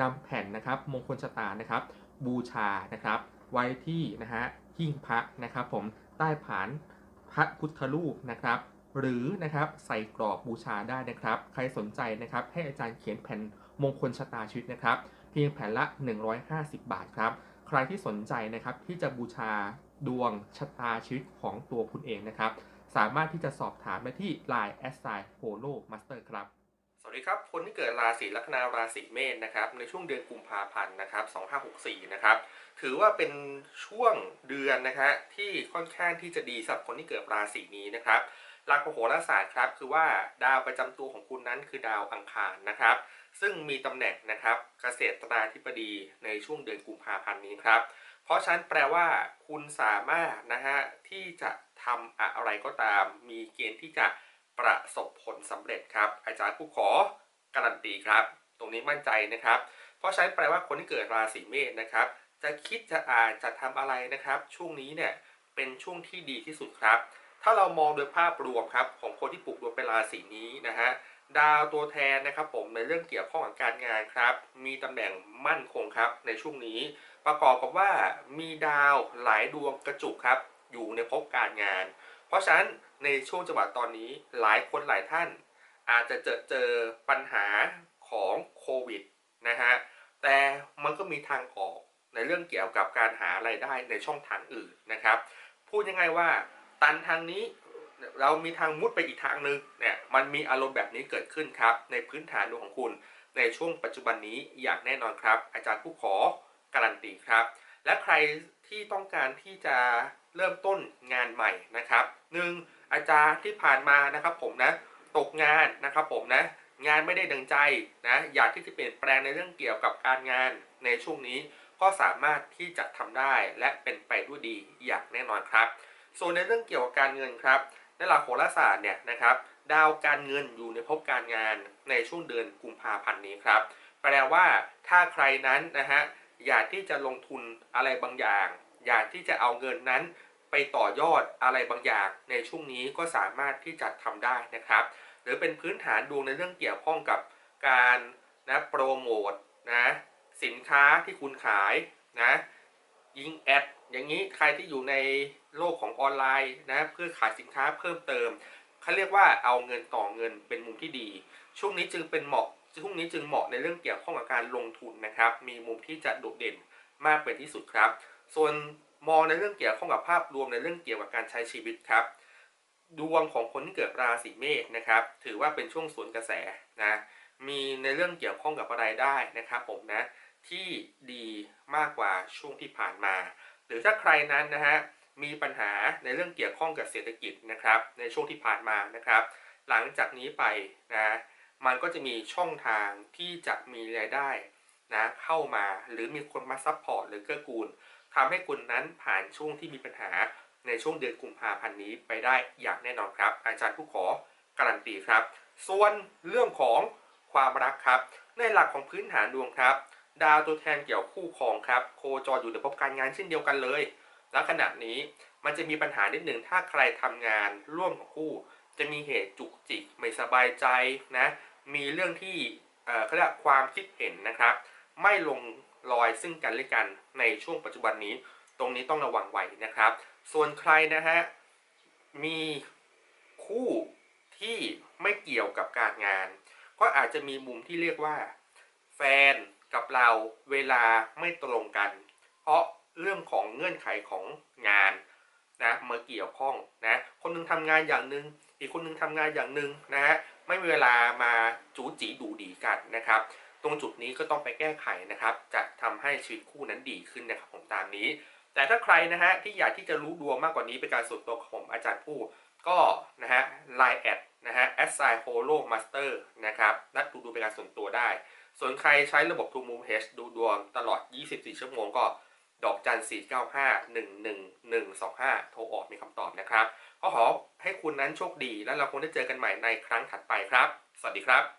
นำแผ่นนะครับมงคลชะตานะครับ บูชานะครับ ไว้ที่นะฮะหิ้งพระนะครับ ผมใต้ฐานพระพุทธรูปนะครับ หรือนะครับใส่กรอบบูชาได้นะครับ ใครสนใจนะครับ ให้อาจารย์เขียนแผ่นมงคลชะตาชีวิตนะครับ เพียงแผ่นละ 150 บาทครับ ใครที่สนใจนะครับที่จะบูชาดวงชะตาชีวิตของตัวคุณเองนะครับ สามารถที่จะสอบถามได้ที่ Line a s s i Polo Master ครับ สวัสดีครับ คนที่เกิดราศีลัคนาราศีเมษนะครับ ในช่วงเดือนกุมภาพันธ์นะครับ 2564 นะครับ ถือว่าเป็นช่วงเดือนนะฮะที่ค่อนข้างที่จะดีสำหรับคนที่เกิดราศีนี้นะครับหลักโหราศาสตร์ครับคือว่าดาวประจำตัวของคุณนั้นคือดาวอังคารนะครับ ซึ่งมีตำแหน่งนะครับเกษตราธิบดีในช่วงเดือนกุมภาพันธ์นี้ครับ เพราะฉะนั้นแปลว่า คุณสามารถนะฮะที่จะทำอะไรก็ตาม มีเกณฑ์ที่จะประสบ สำเร็จครับ อาจารย์ผู้ขอการันตีครับ ตรงนี้มั่นใจนะครับ เพราะฉะนั้นแปลว่าคนที่เกิดราศีเมษนะครับ จะคิดจะอ่านจะทำอะไรนะครับ ช่วงนี้เนี่ยเป็นช่วงที่ดีที่สุดครับ ถ้าเรามองโดยภาพรวมครับของคนที่ปลูกดวงเป็นราศีนี้นะฮะดาวตัวแทนนะครับผมในเรื่องเกี่ยวข้องกับการงานครับ มีตำแหน่งมั่นคงครับในช่วงนี้ ประกอบกับว่ามีดาวหลายดวงกระจุกครับ อยู่ในภพการงาน เพราะฉะนั้นในช่วงจังหวะตอนนี้หลายคนหลายท่าน อาจจะเจอเจอปัญหาของโควิดนะฮะแต่มันก็มีทางออกในเรื่องเกี่ยวกับการหาไรายได้ในช่องทางอื่นนะครับ พูดยังไงว่า ตันทางนี้เรามีทางมุดไปอีกทางหนึ่งเนี่ยมันมีอารมณ์แบบนี้เกิดขึ้นครับ ในพื้นฐานดวงของคุณในช่วงปัจจุบันนี้อย่างแน่นอนครับ อาจารย์ผู้ขอการันตีครับ และใคร ที่ต้องการที่จะเริ่มต้นงานใหม่นะครับหนึ่งอาจารย์ที่ผ่านมานะครับผมนะตกงานนะครับผมนะงานไม่ได้ดังใจนะอยากที่จะเปลี่ยนแปลงในเรื่องเกี่ยวกับการงานในช่วงนี้ก็สามารถที่จะทำได้และเป็นไปด้วยดีอย่างแน่นอนครับ ส่วนในเรื่องเกี่ยวกับการเงินครับในหลักโหราศาสตร์เนี่ยนะครับดาวการเงินอยู่ในภพการงานในช่วงเดือนกุมภาพันธ์นี้ครับแปลว่าถ้าใครนั้นนะฮะ อยากที่จะลงทุนอะไรบางอย่าง อยากที่จะเอาเงินนั้นไปต่อยอดอะไรบางอย่าง ในช่วงนี้ก็สามารถที่จะทำได้นะครับ หรือเป็นพื้นฐานดวงในเรื่องเกี่ยวข้องกับการนะโปรโมทนะสินค้าที่คุณขายนะยิงแอดอย่างนี้ใครที่อยู่ในโลกของออนไลน์นะเพื่อขายสินค้าเพิ่มเติมเขาเรียกว่าเอาเงินต่อเงินเป็นมุมที่ดี ช่วงนี้จึงเป็นเหมาะ ช่วงนี้จึงเหมาะในเรื่องเกี่ยวข้องกับการลงทุนนะครับ มีมุมที่จะโดดเด่นมากเป็นที่สุดครับ ส่วนมองในเรื่องเกี่ยวข้องกับภาพรวมในเรื่องเกี่ยวกับการใช้ชีวิตครับ ดวงของคนที่เกิดราศีเมษนะครับ ถือว่าเป็นช่วงสวนกระแสนะ มีในเรื่องเกี่ยวข้องกับรายได้นะครับ ผมนะที่ดีมากกว่าช่วงที่ผ่านมา หรือถ้าใครนั้นนะฮะมีปัญหาในเรื่องเกี่ยวข้องกับเศรษฐกิจนะครับ ในช่วงที่ผ่านมานะครับ หลังจากนี้ไปนะ มันก็จะมีช่องทางที่จะมีรายได้นะเข้ามาหรือมีคนมาซัพพอร์ตหรือเกื้อกูลทำให้คุณนั้นผ่านช่วงที่มีปัญหาในช่วงเดือนกุมภาพันธ์นี้ไปได้อย่างแน่นอนครับ อาจารย์ผู้ขอการันตีครับ ส่วนเรื่องของความรักครับ ในหลักของพื้นฐานดวงครับ ดาวตัวแทนเกี่ยวคู่ครองครับ โคจรอยู่ในภพการงานเช่นเดียวกันเลย และขณะนี้มันจะมีปัญหานิดหนึ่งถ้าใครทำงานร่วมกับคู่ จะมีเหตุจุกจิกไม่สบายใจนะ มีเรื่องที่เอ่อเขาเรียกความคิดเห็นนะครับ ไม่ลงรอยซึ่งกันและกันในช่วงปัจจุบันนี้ ตรงนี้ต้องระวังไว้นะครับ ส่วนใครนะฮะมีคู่ที่ไม่เกี่ยวกับการงาน ก็อาจจะมีมุมที่เรียกว่า แฟนกับเราเวลาไม่ตรงกัน เพราะเรื่องของเงื่อนไขของงานนะมาเกี่ยวข้องนะคนหนึงทำงานอย่างหนึ่ง อีกคนหนึงทำงานอย่างหนึ่งนะฮะไม่มีเวลามาจูจีดูดีกันนะครับ ตรงจุดนี้ก็ต้องไปแก้ไขนะครับ จะทำให้ชีวิตคู่นั้นดีขึ้นนะครับผมตามนี้ แต่ถ้าใครนะฮะที่อยากที่จะรู้ดวงมากกว่านี้เป็นการส่วนตัวของผมอาจารย์ผู้ก็นะฮะ Line แอดนะฮะ s i h o l o master นะครับนัดดูดูเป็นการส่วนตัวได้ ส่วนใครใช้ระบบ True Move H ดูดวงตลอด 24 ชั่วโมงก็ ดอกจัน 495 11125 โทรออกมีคำตอบนะครับ ก็ขอให้คุณนั้นโชคดี และเราคงได้เจอกันใหม่ในครั้งถัดไปครับ สวัสดีครับ